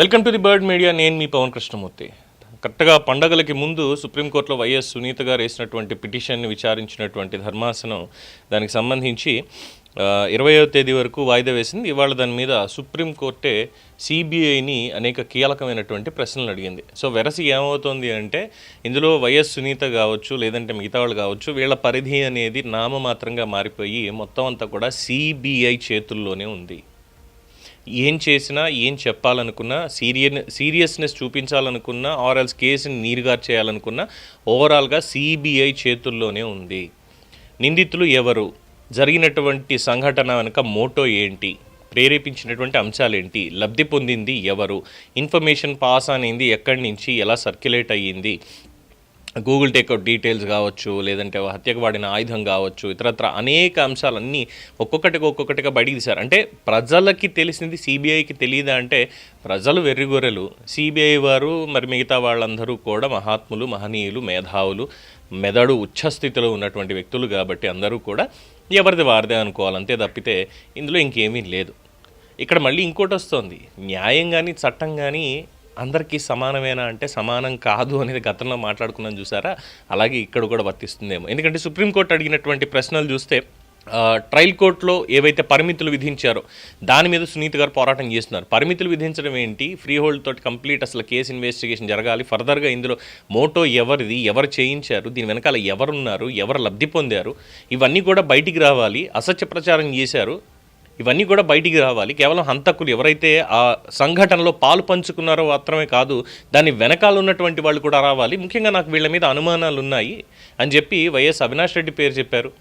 Welcome to the bird media. నేను మీ పవన్ కృష్ణమూర్తి. కరెక్ట్గా పండగలకి ముందు సుప్రీంకోర్టులో వైఎస్ సునీత గారు వేసినటువంటి పిటిషన్ని విచారించినటువంటి ధర్మాసనం దానికి సంబంధించి ఇరవయో తేదీ వరకు వాయిదా వేసింది. ఇవాళ దాని మీద సుప్రీంకోర్టే సిబిఐని అనేక కీలకమైనటువంటి ప్రశ్నలు అడిగింది. సో వెరసి ఏమవుతోంది అంటే ఇందులో వైఎస్ సునీత కావచ్చు లేదంటే మిగతా వాళ్ళు కావచ్చు వీళ్ళ పరిధి అనేది నామమాత్రంగా మారిపోయి మొత్తం అంతా కూడా సిబిఐ చేతుల్లోనే ఉంది. ఏం చేసినా ఏం చెప్పాలనుకున్నా సీరియన్ సీరియస్నెస్ చూపించాలనుకున్నా ఆర్ఎల్స్ కేసుని నీరుగార్ చేయాలనుకున్నా ఓవరాల్గా సిబిఐ చేతుల్లోనే ఉంది. నిందితులు ఎవరు? జరిగినటువంటి సంఘటన వెనుక మోటో ఏంటి? ప్రేరేపించినటువంటి అంశాలేంటి? లబ్ధి పొందింది ఎవరు? ఇన్ఫర్మేషన్ పాస్ అనేది ఎక్కడి నుంచి? ఎలా సర్క్యులేట్ అయ్యింది? గూగుల్ టేక్అవుట్ డీటెయిల్స్ కావచ్చు లేదంటే హత్యకు వాడిన ఆయుధం కావచ్చు ఇతరత్ర అనేక అంశాలన్నీ ఒక్కొక్కటిగా ఒక్కొక్కటిగా బయటికి తీశారు అంటే ప్రజలకి తెలిసింది సిబిఐకి తెలియదా అంటే ప్రజలు వెర్రిగొర్రెలు. సిబిఐ వారు మరి మిగతా వాళ్ళందరూ కూడా మహాత్ములు మహనీయులు మేధావులు మెదడు ఉచ్చస్థితిలో ఉన్నటువంటి వ్యక్తులు కాబట్టి అందరూ కూడా ఎవరిది వారిదే అనుకోవాలంతే తప్పితే ఇందులో ఇంకేమీ లేదు. ఇక్కడ మళ్ళీ ఇంకోటి వస్తుంది. న్యాయం కానీ చట్టం కానీ అందరికీ సమానమేనా అంటే సమానం కాదు అనేది గతంలో మాట్లాడుకున్నాం చూసారా? అలాగే ఇక్కడ కూడా వర్తిస్తుందేమో. ఎందుకంటే సుప్రీంకోర్టు అడిగినటువంటి ప్రశ్నలు చూస్తే ట్రయల్ కోర్టులో ఏవైతే పరిమితులు విధించారో దాని మీద సునీత్ గారు పోరాటం చేస్తున్నారు. పరిమితులు విధించడం ఏంటి? ఫ్రీ హోల్డ్ తోటి కంప్లీట్ అసలు కేసు ఇన్వెస్టిగేషన్ జరగాలి. ఫర్దర్గా ఇందులో మోటో ఎవరిది ఎవరు చేయించారు దీని వెనకాల ఎవరున్నారు ఎవరు లబ్ధి పొందారు ఇవన్నీ కూడా బయటికి రావాలి. అసత్య ప్రచారం చేశారు. ఇవన్నీ కూడా బయటికి రావాలి. కేవలం హంతకులు ఎవరైతే ఆ సంఘటనలో పాలు పంచుకున్నారో మాత్రమే కాదు దాని వెనకాల ఉన్నటువంటి వాళ్ళు కూడా రావాలి. ముఖ్యంగా నాకు వీళ్ళ మీద అనుమానాలు ఉన్నాయి అని చెప్పి వైఎస్ అవినాష్ రెడ్డి పేరు చెప్పారు.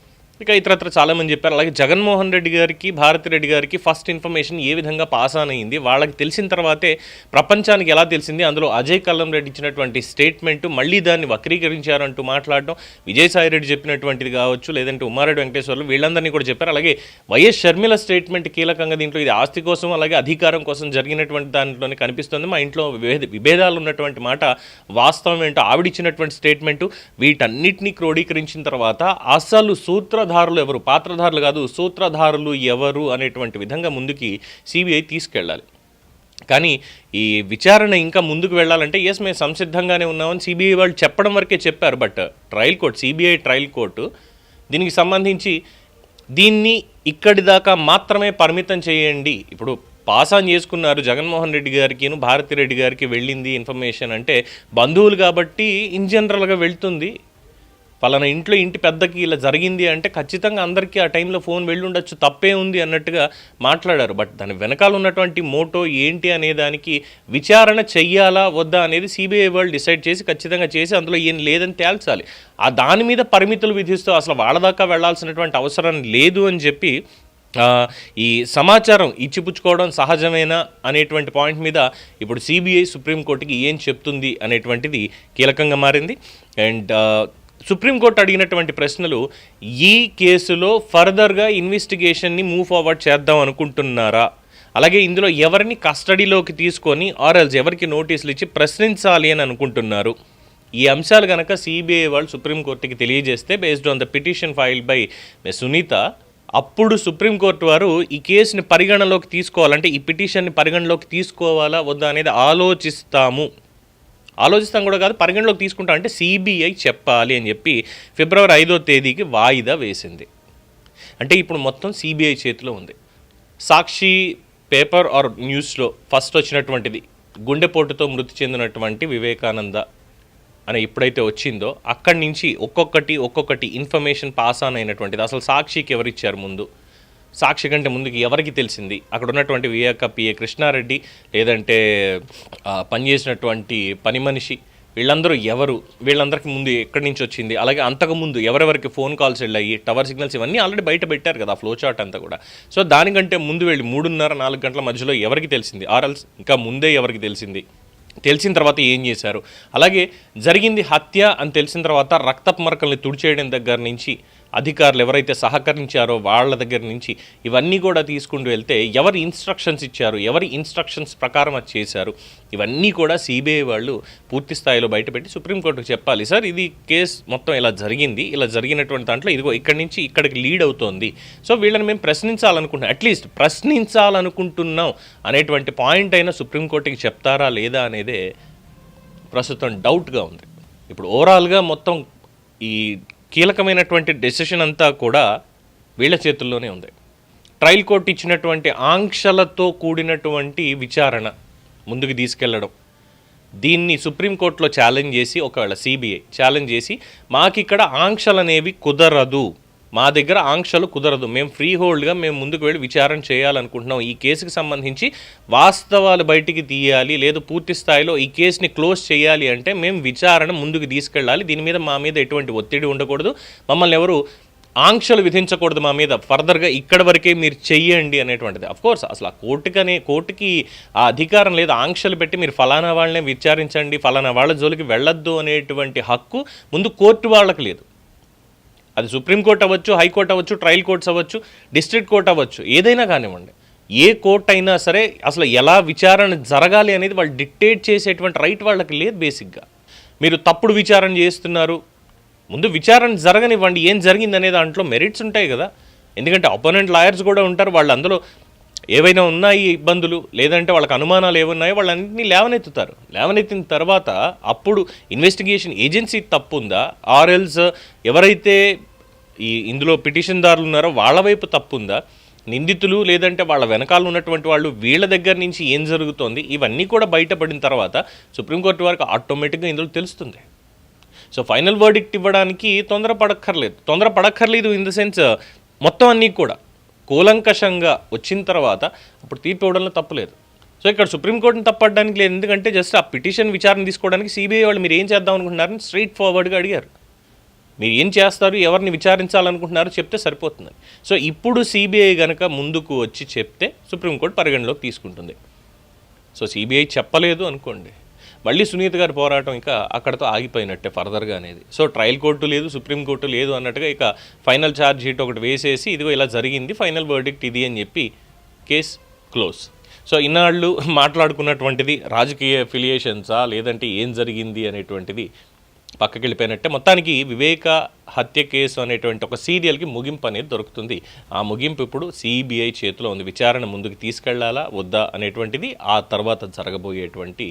ఇక ఇతరత్ర చాలామంది చెప్పారు. అలాగే జగన్మోహన్ రెడ్డి గారికి భారతి రెడ్డి గారికి ఫస్ట్ ఇన్ఫర్మేషన్ ఏ విధంగా పాస్ ఆన్ అయింది? వాళ్ళకి తెలిసిన తర్వాతే ప్రపంచానికి ఎలా తెలిసింది? అందులో అజయ్ కల్లం రెడ్డి ఇచ్చినటువంటి స్టేట్మెంట్ మళ్ళీ దాన్ని వక్రీకరించారంటూ మాట్లాడడం విజయసాయి రెడ్డి చెప్పినటువంటిది కావచ్చు లేదంటే ఉమారెడ్డి వెంకటేశ్వర్లు వీళ్ళందరినీ కూడా చెప్పారు. అలాగే వైఎస్ షర్మిల స్టేట్మెంట్ కీలకంగా దీంట్లో ఇది ఆస్తి కోసం అలాగే అధికారం కోసం జరిగినటువంటి దాంట్లోనే కనిపిస్తుంది. మా ఇంట్లో విభేద విభేదాలు ఉన్నటువంటి మాట వాస్తవం ఏంటో ఆవిడిచ్చినటువంటి స్టేట్మెంటు వీటన్నిటినీ క్రోడీకరించిన తర్వాత అసలు సూత్రధారులు ఎవరు? పాత్రధారులు కాదు సూత్రధారులు ఎవరు అనేటువంటి విధంగా ముందుకి సిబిఐ తీసుకెళ్ళాలి. కానీ ఈ విచారణ ఇంకా ముందుకు వెళ్ళాలంటే ఎస్ మేము సంసిద్ధంగానే ఉన్నామని సిబిఐ వాళ్ళు చెప్పడం వరకే చెప్పారు. But trial court CBI trial court దీనికి సంబంధించి దీన్ని ఇక్కడి దాకా మాత్రమే పరిమితం చేయండి. ఇప్పుడు పాస్ ఆన్ చేసుకున్నారు జగన్మోహన్ రెడ్డి గారికి భారతి రెడ్డి గారికి వెళ్ళింది ఇన్ఫర్మేషన్ అంటే బంధువులు కాబట్టి ఇన్ జనరల్గా వెళ్తుంది. పలానా ఇంట్లో ఇంటి పెద్దకి ఇలా జరిగింది అంటే ఖచ్చితంగా అందరికీ ఆ టైంలో ఫోన్ వెళ్ళి ఉండొచ్చు తప్పే ఉంది అన్నట్టుగా మాట్లాడారు. బట్ దాని వెనకాల ఉన్నటువంటి మోటో ఏంటి అనే దానికి విచారణ చెయ్యాలా వద్దా అనేది సిబిఐ వాళ్ళు డిసైడ్ చేసి ఖచ్చితంగా చేసి అందులో ఏం లేదని తేల్చాలి. ఆ దాని మీద పరిమితులు విధిస్తూ అసలు వాళ్ళ దాకా వెళ్ళాల్సినటువంటి అవసరం లేదు అని చెప్పి ఈ సమాచారం ఇచ్చిపుచ్చుకోవడం సహజమేనా అనేటువంటి పాయింట్ మీద ఇప్పుడు సిబిఐ సుప్రీంకోర్టుకి ఏం చెప్తుంది అనేటువంటిది కీలకంగా మారింది. అండ్ సుప్రీంకోర్టు అడిగినటువంటి ప్రశ్నలు ఈ కేసులో ఫర్దర్గా ఇన్వెస్టిగేషన్ని మూవ్ ఫార్వర్డ్ చేద్దాం అనుకుంటున్నారా? అలాగే ఇందులో ఎవరిని కస్టడీలోకి తీసుకొని ఆర్ఎల్స్ ఎవరికి నోటీసులు ఇచ్చి ప్రశ్నించాలి అని అనుకుంటున్నారు? ఈ అంశాలు కనుక సిబిఐ వాళ్ళు సుప్రీంకోర్టుకి తెలియజేస్తే based on the petition file by Sunitha అప్పుడు సుప్రీంకోర్టు వారు ఈ కేసుని పరిగణలోకి తీసుకోవాలంటే ఈ పిటిషన్ని పరిగణలోకి తీసుకోవాలా వద్దా అనేది ఆలోచిస్తాము. ఆలోచిస్తాం కూడా కాదు పరిగణలోకి తీసుకుంటా అంటే సిబిఐ చెప్పాలి అని చెప్పి ఫిబ్రవరి ఐదో తేదీకి వాయిదా వేసింది. అంటే ఇప్పుడు మొత్తం సిబిఐ చేతిలో ఉంది. సాక్షి పేపర్ ఆర్ న్యూస్లో ఫస్ట్ వచ్చినటువంటిది గుండెపోటుతో మృతి చెందినటువంటి వివేకానంద అని ఎప్పుడైతే వచ్చిందో అక్కడి నుంచి ఒక్కొక్కటి ఒక్కొక్కటి ఇన్ఫర్మేషన్ పాస్ ఆన్ అయినటువంటిది. అసలు సాక్షికి ఎవరిచ్చారు ముందు? సాక్షి కంటే ముందుకు ఎవరికి తెలిసింది? అక్కడ ఉన్నటువంటి వివేక పిఏ కృష్ణారెడ్డి లేదంటే పనిచేసినటువంటి పని మనిషి వీళ్ళందరూ ఎవరు? వీళ్ళందరికీ ముందు ఎక్కడి నుంచి వచ్చింది? అలాగే అంతకుముందు ఎవరెవరికి ఫోన్ కాల్స్ వెళ్ళాయి? టవర్ సిగ్నల్స్ ఇవన్నీ ఆల్రెడీ బయట పెట్టారు కదా ఫ్లో చార్ట్ అంతా కూడా. సో దానికంటే ముందు వెళ్ళి మూడున్నర నాలుగు గంటల మధ్యలో ఎవరికి తెలిసింది? ఆర్ఎల్స్ ఇంకా ముందే ఎవరికి తెలిసింది? తెలిసిన తర్వాత ఏం చేశారు? అలాగే జరిగింది హత్య అని తెలిసిన తర్వాత రక్తపు మరకల్ని తుడిచేయడం దగ్గర నుంచి అధికారులు ఎవరైతే సహకరించారో వాళ్ళ దగ్గర నుంచి ఇవన్నీ కూడా తీసుకుంటూ వెళ్తే ఎవరి ఇన్స్ట్రక్షన్స్ ఇచ్చారు ఎవరి ఇన్స్ట్రక్షన్స్ ప్రకారం అది చేశారు ఇవన్నీ కూడా సిబిఐ వాళ్ళు పూర్తి స్థాయిలో బయటపెట్టి సుప్రీంకోర్టుకు చెప్పాలి. సార్ ఇది కేసు మొత్తం ఇలా జరిగింది ఇలా జరిగినటువంటి దాంట్లో ఇదిగో ఇక్కడి నుంచి ఇక్కడికి లీడ్ అవుతోంది. సో వీళ్ళని మేము ప్రశ్నించాలనుకుంటున్నాం అట్లీస్ట్ ప్రశ్నించాలనుకుంటున్నాం అనేటువంటి పాయింట్ అయినా సుప్రీంకోర్టుకి చెప్తారా లేదా అనేదే ప్రస్తుతం డౌట్గా ఉంది. ఇప్పుడు ఓవరాల్గా మొత్తం ఈ కీలకమైనటువంటి డెసిషన్ అంతా కూడా వీళ్ళ చేతుల్లోనే ఉంది. ట్రయల్ కోర్టు ఇచ్చినటువంటి ఆంక్షలతో కూడినటువంటి విచారణ ముందుకు తీసుకెళ్ళడం. దీన్ని సుప్రీంకోర్టులో ఛాలెంజ్ చేసి ఒకవేళ సిబిఐ ఛాలెంజ్ చేసి మాకు ఇక్కడ ఆంక్షలు అనేవి కుదరదు. మా దగ్గర ఆంక్షలు కుదరదు. మేము ఫ్రీ హోల్డ్గా మేము ముందుకు వెళ్ళి విచారణ చేయాలనుకుంటున్నాం. ఈ కేసుకి సంబంధించి వాస్తవాలు బయటికి తీయాలి లేదు పూర్తి స్థాయిలో ఈ కేసుని క్లోజ్ చేయాలి అంటే మేము విచారణ ముందుకు తీసుకెళ్ళాలి. దీని మీద మా మీద ఎటువంటి ఒత్తిడి ఉండకూడదు. మమ్మల్ని ఎవరు ఆంక్షలు విధించకూడదు మా మీద. ఫర్దర్గా ఇక్కడ వరకే మీరు చెయ్యండి అనేటువంటిది. కోర్స్ అసలు ఆ కోర్టుకనే కోర్టుకి ఆ అధికారం లేదు. ఆంక్షలు పెట్టి మీరు ఫలానా వాళ్ళనే విచారించండి ఫలానా వాళ్ళ జోలికి వెళ్ళొద్దు అనేటువంటి హక్కు ముందు కోర్టు వాళ్ళకి లేదు. అది సుప్రీంకోర్టు అవ్వచ్చు హైకోర్టు అవ్వచ్చు ట్రయల్ కోర్ట్స్ అవ్వచ్చు డిస్ట్రిక్ట్ కోర్ట్ అవ్వచ్చు ఏదైనా కానివ్వండి. ఏ కోర్ట్ అయినా సరే అసలు ఎలా విచారణ జరగాలి అనేది వాళ్ళు డిక్టేట్ చేసేటువంటి రైట్ వాళ్ళకి లేదు బేసిక్గా. మీరు తప్పుడు విచారణ చేస్తున్నారు. ముందు విచారణ జరగనివ్వండి ఏం జరిగింది అనే దాంట్లో మెరిట్స్ ఉంటాయి కదా. ఎందుకంటే అపోనెంట్ లాయర్స్ కూడా ఉంటారు వాళ్ళు అందులో ఏవైనా ఉన్నాయి ఇబ్బందులు లేదంటే వాళ్ళకి అనుమానాలు ఏమున్నాయో వాళ్ళన్నింటినీ లేవనెత్తుతారు. లేవనెత్తిన తర్వాత అప్పుడు ఇన్వెస్టిగేషన్ ఏజెన్సీ తప్పు ఉందా ఆర్ఎల్స్ ఎవరైతే ఈ ఇందులో పిటిషన్దారులు ఉన్నారో వాళ్ళ వైపు తప్పు ఉందా నిందితులు లేదంటే వాళ్ళ వెనకాల ఉన్నటువంటి వాళ్ళు వీళ్ళ దగ్గర నుంచి ఏం జరుగుతోంది? ఇవన్నీ కూడా బయటపడిన తర్వాత సుప్రీంకోర్టు వారికి ఆటోమేటిక్గా ఇందులో తెలుస్తుంది. సో ఫైనల్ వర్డిక్ట్ ఇవ్వడానికి తొందర పడక్కర్లేదు తొందర పడక్కర్లేదు ఇన్ ద సెన్స్ మొత్తం అన్నీ కూడా. కూలంకషంగా వచ్చిన తర్వాత అప్పుడు తీర్పు ఇవ్వడంలో తప్పలేదు. సో ఇక్కడ సుప్రీంకోర్టుని తప్పడానికి లేదు. ఎందుకంటే జస్ట్ ఆ పిటిషన్ విచారణ తీసుకోవడానికి సిబిఐ వాళ్ళు మీరు ఏం చేద్దాం అనుకుంటున్నారని స్ట్రైట్ ఫార్వర్డ్గా అడిగారు. మీరు ఏం చేస్తారు ఎవరిని విచారించాలనుకుంటున్నారో చెప్తే సరిపోతుంది. సో ఇప్పుడు సిబిఐ కనుక ముందుకు వచ్చి చెప్తే సుప్రీంకోర్టు పరిగణలోకి తీసుకుంటుంది. సో సిబిఐ చెప్పలేదు అనుకోండి. మళ్ళీ సునీత గారి పోరాటం ఇంకా అక్కడతో ఆగిపోయినట్టే ఫర్దర్గా అనేది. సో ట్రయల్ కోర్టు లేదు సుప్రీంకోర్టు లేదు అన్నట్టుగా ఇక ఫైనల్ ఛార్జ్ షీట్ ఒకటి వేసేసి ఇదిగో ఇలా జరిగింది ఫైనల్ వర్డిక్ట్ ఇది అని చెప్పి కేస్ క్లోజ్ సో ఇన్నాళ్ళు మాట్లాడుకున్నటువంటిది రాజకీయ ఫిలియేషన్సా లేదంటే ఏం జరిగింది అనేటువంటిది పక్కకి వెళ్ళిపోయినట్టే మొత్తానికి వివేక హత్య కేసు అనేటువంటి ఒక సీరియల్కి ముగింపు అనేది దొరుకుతుంది. ఆ ముగింపు ఇప్పుడు సిబిఐ చేతిలో ఉంది. విచారణ ముందుకు తీసుకెళ్ళాలా వద్దా అనేటువంటిది ఆ తర్వాత జరగబోయేటువంటి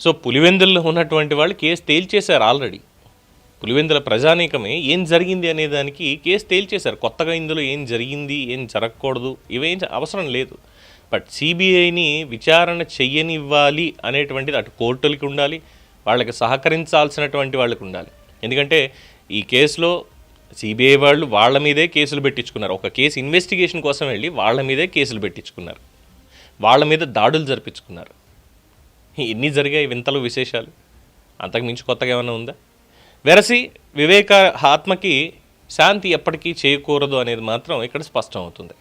సో పులివెందుల్లో ఉన్నటువంటి వాళ్ళు కేసు తేల్చేశారు ఆల్రెడీ. పులివెందుల ప్రజానీకమే ఏం జరిగింది అనే దానికి కేసు తేల్చేశారు. కొత్తగా ఇందులో ఏం జరిగింది ఏం జరగకూడదు ఇవేం అవసరం లేదు. బట్ సిబిఐని విచారణ చెయ్యనివ్వాలి అనేటువంటిది అటు కోర్టులకి ఉండాలి వాళ్ళకి సహకరించాల్సినటువంటి వాళ్ళకి ఉండాలి. ఎందుకంటే ఈ కేసులో సిబిఐ వాళ్ళు వాళ్ళ మీదే కేసులు పెట్టించుకున్నారు. ఒక కేసు ఇన్వెస్టిగేషన్ కోసం వెళ్ళి వాళ్ళ మీదే కేసులు పెట్టించుకున్నారు. వాళ్ళ మీద దాడులు జరిపించుకున్నారు. ఎన్ని జరిగాయి వింతలు విశేషాలు. అంతకు మించి కొత్తగా ఏమైనా ఉందా? వెరసి వివేక ఆత్మకి శాంతి ఎప్పటికీ చేయకూడదు అనేది మాత్రం ఇక్కడ స్పష్టం అవుతుంది.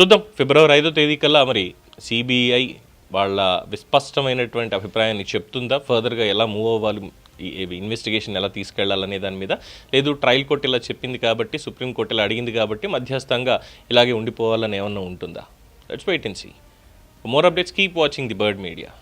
చూద్దాం ఫిబ్రవరి ఐదో తేదీ కల్లా మరి సిబిఐ వాళ్ళ విస్పష్టమైనటువంటి అభిప్రాయాన్ని చెప్తుందా? ఫర్దర్గా ఎలా మూవ్ అవ్వాలి? ఇన్వెస్టిగేషన్ ఎలా తీసుకెళ్ళాలనే దాని మీద లేదు ట్రయల్ కోర్టు ఇలా చెప్పింది కాబట్టి సుప్రీంకోర్టు ఇలా అడిగింది కాబట్టి మధ్యస్థంగా ఇలాగే ఉండిపోవాలని ఏమన్నా ఉంటుందా? Let's wait and see. For more updates, keep watching the Bird Media.